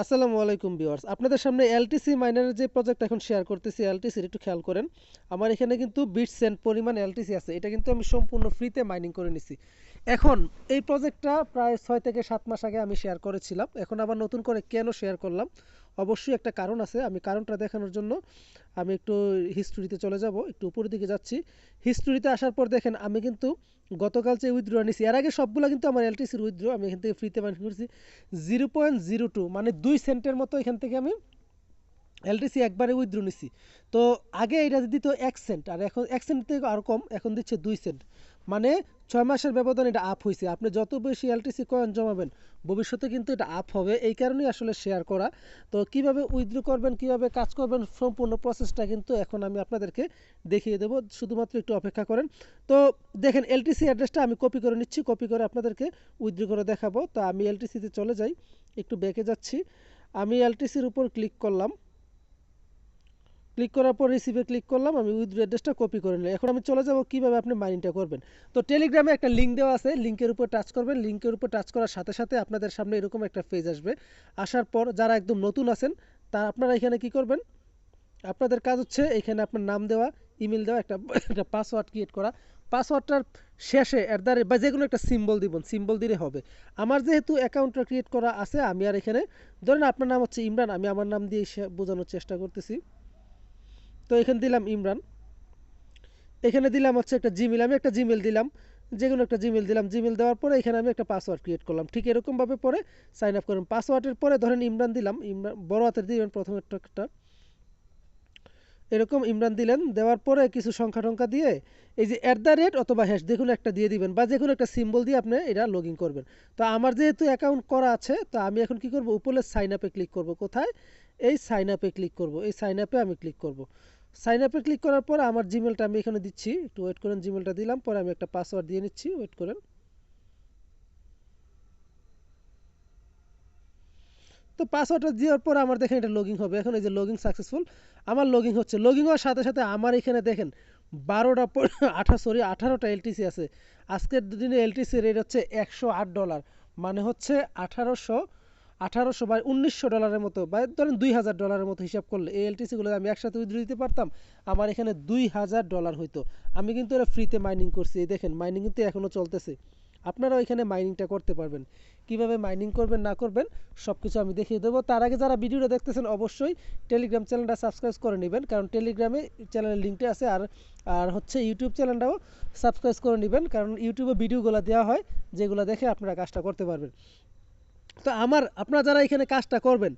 আসসালামু আলাইকুম ভিউয়ার্স। আপনাদের সামনে এলটিসি মাইনারের যে প্রজেক্ট এখন শেয়ার করতেছি, এলটিসির একটু খেয়াল করেন। আমার এখানে কিন্তু বিট সেন্ট পরিমাণ এলটিসি আছে। এটা কিন্তু আমি সম্পূর্ণ ফ্রিতে মাইনিং করে নিছি। এখন এই প্রজেক্টটা প্রায় ছয় থেকে সাত মাস আগে আমি শেয়ার করেছিলাম। এখন আবার নতুন করে কেন শেয়ার করলাম? অবশ্যই একটা কারণ আছে। আমি কারণটা দেখানোর জন্য আমি একটু হিস্ট্রিতে চলে যাব, একটু উপরের দিকে যাচ্ছি। হিস্ট্রিতে আসার পর দেখেন, আমি কিন্তু গতকাল যে উইথড্র নিয়েছি এর আগে সবগুলো কিন্তু আমার এলটিসির উইথড্র আমি এখান থেকে ফ্রিতে মানি করেছি জিরো পয়েন্ট জিরো টু মানে দুই সেন্টের মতো এখান থেকে আমি এলটিসি একবারে উইথড্র নিছি। তো আগে এটা দিত এক সেন্ট, আর এখন এক সেন্ট থেকে আরও কম, এখন দিচ্ছে দুই সেন্ট। মানে ছয় মাসের ব্যবধান এটা আপ হয়েছে আপনি যত বেশি এলটিসি কয়েন জমাবেন, ভবিষ্যতে কিন্তু এটা আপ হবে। এই কারণেই আসলে শেয়ার করা। তো কীভাবে উইথড্র করবেন, কীভাবে কাজ করবেন, সম্পূর্ণ প্রসেসটা কিন্তু এখন আমি আপনাদেরকে দেখিয়ে দেবো। শুধুমাত্র একটু অপেক্ষা করেন। তো দেখেন এলটিসি অ্যাড্রেসটা আমি কপি করে নিচ্ছি। কপি করে আপনাদেরকে উইথড্র করে দেখাবো। তো আমি এলটিসিতে চলে যাই। একটু ব্যাকে যাচ্ছি। আমি এলটিসির উপর ক্লিক করলাম। ক্লিক করার পর রিসিভে ক্লিক করলাম, আমি উইথড্র অ্যাড্রেসটা কপি করে নিলাম। এখন আমি চলে যাব কীভাবে আপনি মাইনিংটা করবেন। তো টেলিগ্রামে একটা লিঙ্ক দেওয়া আছে লিঙ্কের উপর টাচ করবেন। লিঙ্কের উপর টাচ করার সাথে সাথে আপনাদের সামনে এরকম একটা পেজ আসবে। আসার পর যারা একদম নতুন আছেন, তা আপনারা এখানে কি করবেন? আপনাদের কাজ হচ্ছে এখানে আপনার নাম দেওয়া ইমেল দেওয়া, একটা একটা পাসওয়ার্ড ক্রিয়েট করা। পাসওয়ার্ডটার শেষে অ্যাট দ্য বা যে কোনো একটা সিম্বল দিবেন সিম্বল দিলে হবে। আমার যেহেতু অ্যাকাউন্টটা ক্রিয়েট করা আছে, আমি আর এখানে, ধরেন আপনার নাম হচ্ছে ইমরান, আমি আমার নাম দিয়ে বোঝানোর চেষ্টা করতেছি। তো এখানে দিলাম ইমরান। এখানে দিলাম হচ্ছে একটা জিমেল আমি একটা জিমেল দিলাম যে কোনো একটা জিমেল দিলাম। জিমেল দেওয়ার পরে এখানে আমি একটা পাসওয়ার্ড ক্রিয়েট করলাম। ঠিক এরকমভাবে পরে সাইন আপ করুন পাসওয়ার্ডের পরে ধরেন ইমরান দিলাম, ইমরান বড় হাতের দিবেন প্রথমে একটা এরকম ইমরান দিলেন, দেওয়ার পরে কিছু সংখ্যা টংখ্যা দিয়ে এই যে অ্যাট দ্য রেট অথবা হ্যাশ কোনো একটা দিয়ে দিবেন বা যে কোনো একটা সিম্বল দিয়ে আপনি এটা লগ করবেন। তো আমার যেহেতু অ্যাকাউন্ট করা আছে, তো আমি এখন কি করব? উপরে সাইন আপে ক্লিক করব। কোথায়? এই সাইন আপে ক্লিক করব। এই সাইন আপে আমি ক্লিক করব। সাইন আপে ক্লিক করার পর আমার জিমেলটা আমি এখানে দিচ্ছি। একটু ওয়েট করেন জিমেলটা দিলাম, পরে আমি একটা পাসওয়ার্ড দিয়ে নিচ্ছি ওয়েট করেন। তো পাসওয়ার্ডটা দেওয়ার পর আমার দেখেন এটা লগিং হবে। এখন এই যে লগিং সাকসেসফুল আমার লগিং হচ্ছে। লগিং হওয়ার সাথে সাথে আমার এখানে দেখেন, বারোটা আঠা সরি আঠারোটা এলটিসি আছে। আজকের দিনে এলটিসি রেট হচ্ছে একশো আট ডলার মানে হচ্ছে আঠারোশো আঠারোশো বা উনিশশো ডলারের মতো বা ধরেন দুই হাজার ডলারের মতো হিসাব করলে এই এলটিসিগুলো আমি একসাথে উইথড্র দিতে পারতাম, আমার এখানে দুই হাজার ডলার হইতো। আমি কিন্তু এটা ফ্রিতে মাইনিং করছি, এই দেখেন মাইনিং কিন্তু এখনও চলতেছে। আপনারাও এখানে মাইনিংটা করতে পারবেন। কীভাবে মাইনিং করবেন, না করবেন সব কিছু আমি দেখিয়ে দেবো। তার আগে যারা ভিডিওটা দেখতেছেন, অবশ্যই টেলিগ্রাম চ্যানেলটা সাবস্ক্রাইব করে নেবেন, কারণ টেলিগ্রামে চ্যানেলের লিঙ্কটা আছে, আর আর হচ্ছে ইউটিউব চ্যানেলটাও সাবস্ক্রাইব করে নেবেন, কারণ ইউটিউবে ভিডিওগুলো দেওয়া হয়, যেগুলো দেখে আপনারা কাজটা করতে পারবেন। তো আমার, আপনারা যারা এখানে কাজটা করবেন,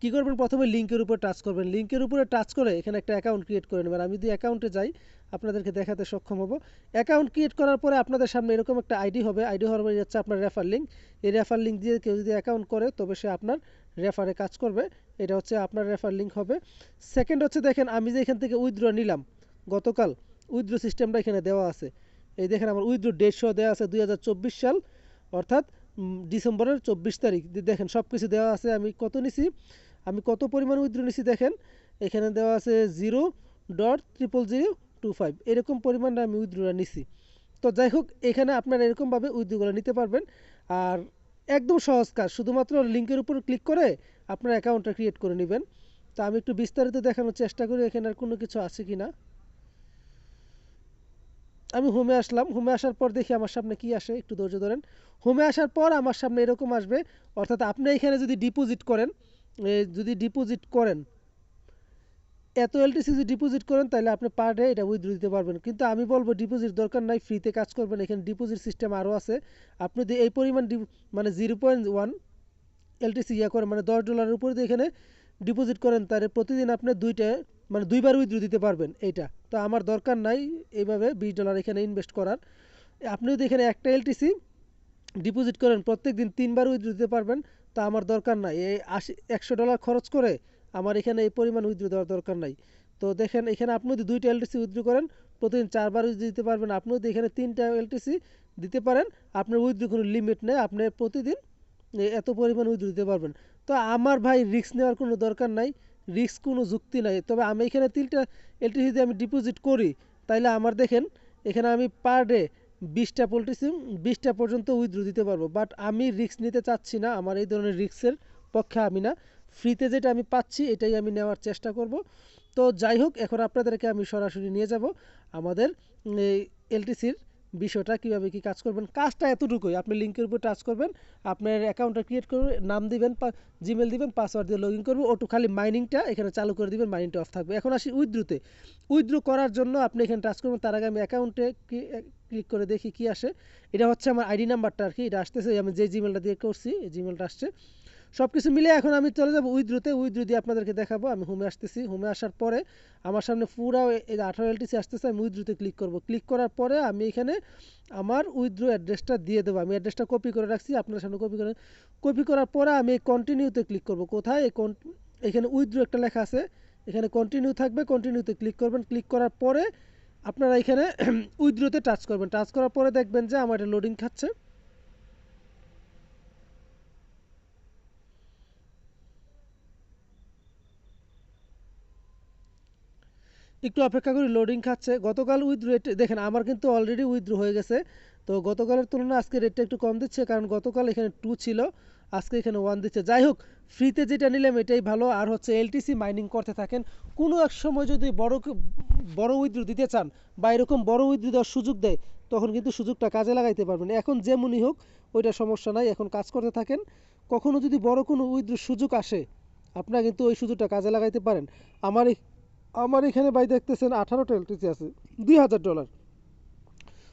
কি করবেন? প্রথমে লিঙ্কের উপর টাচ করবেন। লিঙ্কের উপরে টাচ করে এখানে একটা অ্যাকাউন্ট ক্রিয়েট করে নেবেন। আমি যদি অ্যাকাউন্টে যাই, আপনাদেরকে দেখাতে সক্ষম হব। অ্যাকাউন্ট ক্রিয়েট করার পরে আপনাদের সামনে এরকম একটা আইডি হবে। আইডি হবে হচ্ছে আপনার রেফার লিঙ্ক এই রেফার লিঙ্ক দিয়ে কেউ যদি অ্যাকাউন্ট করে, তবে সে আপনার রেফারে কাজ করবে। এটা হচ্ছে আপনার রেফার লিঙ্ক হবে। সেকেন্ড হচ্ছে দেখেন, আমি যে এখান থেকে উইথড্র নিলাম, গতকাল উইথড্র সিস্টেমটা এখানে দেওয়া আছে। এই দেখেন আমার উইথড্র ডেট শো দেওয়া আছে দুই হাজার চব্বিশ সাল। অর্থাৎ ডিসেম্বরের চব্বিশ তারিখ। দেখেন সব কিছু দেওয়া আছে, আমি কত নিছি? আমি কত পরিমাণ উইথড্র নিছি, দেখেন? এখানে দেওয়া আছে zero dot triple zero two five এরকম পরিমাণটা আমি উইথড্রটা নিছি। তো যাই হোক, এখানে আপনারা এরকমভাবে উইথড্রগুলো নিতে পারবেন। আর একদম সহজ কাজ, শুধুমাত্র লিঙ্কের উপর ক্লিক করে আপনার অ্যাকাউন্টটা ক্রিয়েট করে নেবেন। তো আমি একটু বিস্তারিত দেখানোর চেষ্টা করি, এখানে আর কোনো কিছু আছে কি না আমি হোমে আসলাম। হোমে আসার পর দেখি আমার সামনে কি আসে, একটু ধৈর্য ধরেন। হোমে আসার পর আমার সামনে এরকম আসবে, অর্থাৎ আপনি এখানে যদি ডিপোজিট করেন যদি ডিপোজিট করেন, এত এলটিসি যদি ডিপোজিট করেন, তাহলে আপনি পার ডে এটা উইথড্র দিতে পারবেন। কিন্তু আমি বলব ডিপোজিট দরকার নাই ফ্রিতে কাজ করবেন। এখানে ডিপোজিট সিস্টেম আরও আছে। আপনি যদি এই পরিমাণ ডি- মানে জিরো পয়েন্ট ওয়ান এলটিসি ইয়ে করেন মানে দশ ডলারের উপরে যদি এখানে ডিপোজিট করেন, তাহলে প্রতিদিন আপনি দুইটা মানে দুইবার উইথড্র দিতে পারবেন এইটা। তো আমার দরকার নাই এইভাবে বিশ ডলার এখানে ইনভেস্ট করার। আপনি যদি এখানে একটা এলটিসি ডিপোজিট করেন প্রত্যেক দিন তিনবার উইথড্র দিতে পারবেন, তা আমার দরকার নাই। এই আশি, একশো ডলার খরচ করে আমার এখানে এই পরিমাণ উইথড্র দেওয়ার দরকার নাই। তো দেখেন, এখানে আপনি যদি দুইটা এলটিসি উইথড্র করেন, প্রতিদিন চারবার উইথড্র দিতে পারবেন। আপনি যদি এখানে তিনটা এলটিসি দিতে পারেন, আপনার উইথড্র কোনো লিমিট নেই। আপনি প্রতিদিন এত পরিমাণ উইথড্র দিতে পারবেন। তো আমার ভাই রিস্ক নেওয়ার কোনো দরকার নাই। রিস্ক কোনো যুক্তি নাই। তবে আমি এখানে তিনটা এলটিসি যদি আমি ডিপোজিট করি, তাইলে আমার দেখেন, এখানে আমি পার ডে বিশটা পোলট্রি সিম, বিশটা পর্যন্ত উইথড্র দিতে পারব। বাট আমি রিস্ক নিতে চাচ্ছি না, আমার এই ধরনের রিস্কের পক্ষে আমি না। ফ্রিতে যেটা আমি পাচ্ছি, এটাই আমি নেওয়ার চেষ্টা করব। তো যাই হোক, এখন আপনাদেরকে আমি সরাসরি নিয়ে যাব। আমাদের এই এলটিসির বিষয়টা কীভাবে কি কাজ করবেন, কাজটা এতটুকুই। আপনি লিঙ্কের উপর টাচ করবেন, আপনার অ্যাকাউন্টটা ক্রিয়েট করবেন নাম দিবেন জিমেল দিবেন পাসওয়ার্ড দিয়ে লগ ইন করব ওটু খালি মাইনিংটা এখানে চালু করে দিবেন মাইনিংটা অফ থাকবে। এখন আসি উইথড্রুতে। উইথড্রু করার জন্য আপনি এখানে টাচ করবেন, তার আগে আমি অ্যাকাউন্টে ক্লিক করে দেখি কি আসে। এটা হচ্ছে আমার আইডি নাম্বারটা আর কি, এটা আসতেছে, আমি যে জিমেলটা দিয়ে করছি জিমেলটা আসছে। সব কিছু মিলে এখন আমি চলে যাব উইথড্রুতে উইথড্রু দিয়ে আপনাদেরকে দেখাবো। আমি হোমে আসতেছি। হোমে আসার পরে আমার সামনে পুরো এই আঠারো এলটিসি আসতেছে, আমি উইথড্রুতে ক্লিক করব। ক্লিক করার পরে আমি এখানে আমার উইথড্রু অ্যাড্রেসটা দিয়ে দেবো। আমি অ্যাড্রেসটা কপি করে রাখছি। আপনার সামনে কপি করে কপি করার পরে আমি এই কন্টিনিউতে ক্লিক করব। কোথায়? এই এখানে উইথড্রু একটা লেখা আছে। এখানে কন্টিনিউ থাকবে। কন্টিনিউতে ক্লিক করবেন। ক্লিক করার পরে আপনারা এখানে উইথড্রুতে টাচ করবেন। টাচ করার পরে দেখবেন যে আমার এটা লোডিং খাচ্ছে। একটু অপেক্ষা করি লোডিং খাচ্ছে। গতকাল উইথ রেট দেখেন আমার কিন্তু অলরেডি উইথড্র হয়ে গেছে। তো গতকালের তুলনায় আজকে রেটটা একটু কম দিচ্ছে, কারণ গতকাল এখানে টু ছিল, আজকে এখানে ওয়ান দিচ্ছে। যাই হোক ফ্রিতে যেটা নিলাম এটাই ভালো। আর হচ্ছে এলটিসি মাইনিং করতে থাকেন, কোনো এক সময় যদি বড় বড় উইথড্র দিতে চান বা এরকম বড় উইথড্র দেওয়ার সুযোগ দেয়, তখন কিন্তু সুযোগটা কাজে লাগাইতে পারবেন। এখন যেমনই হোক, ওইটা সমস্যা নাই, এখন কাজ করতে থাকেন। কখনো যদি বড় কোনো উইথড্র সুযোগ আসে, আপনারা কিন্তু ওই সুযোগটা কাজে লাগাইতে পারেন। আমার আমার এখানে ভাই দেখতেছেন আঠারোটা এলটিসি আছে, দুই হাজার ডলার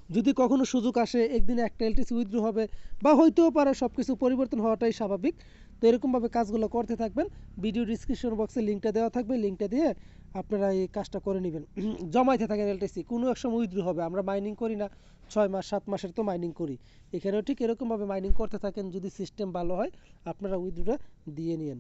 যদি কখনো সুযোগ আসে, একদিনে একটা এলটিসি উইথড্র হবে, বা হইতেও পারে সব কিছু পরিবর্তন হওয়াটাই স্বাভাবিক। তো এরকমভাবে কাজগুলো করতে থাকবেন। ভিডিও ডিসক্রিপশন বক্সে লিঙ্কটা দেওয়া থাকবে। লিঙ্কটা দিয়ে আপনারা এই কাজটা করে নেবেন। জমাইতে থাকেন এলটিসি কোনো এক সময় উইথড্র হবে। আমরা মাইনিং করি না। ছয় মাস, সাত মাসের তো মাইনিং করি। এখানেও ঠিক এরকমভাবে মাইনিং করতে থাকেন। যদি সিস্টেম ভালো হয়, আপনারা উইথড্রটা দিয়ে নিন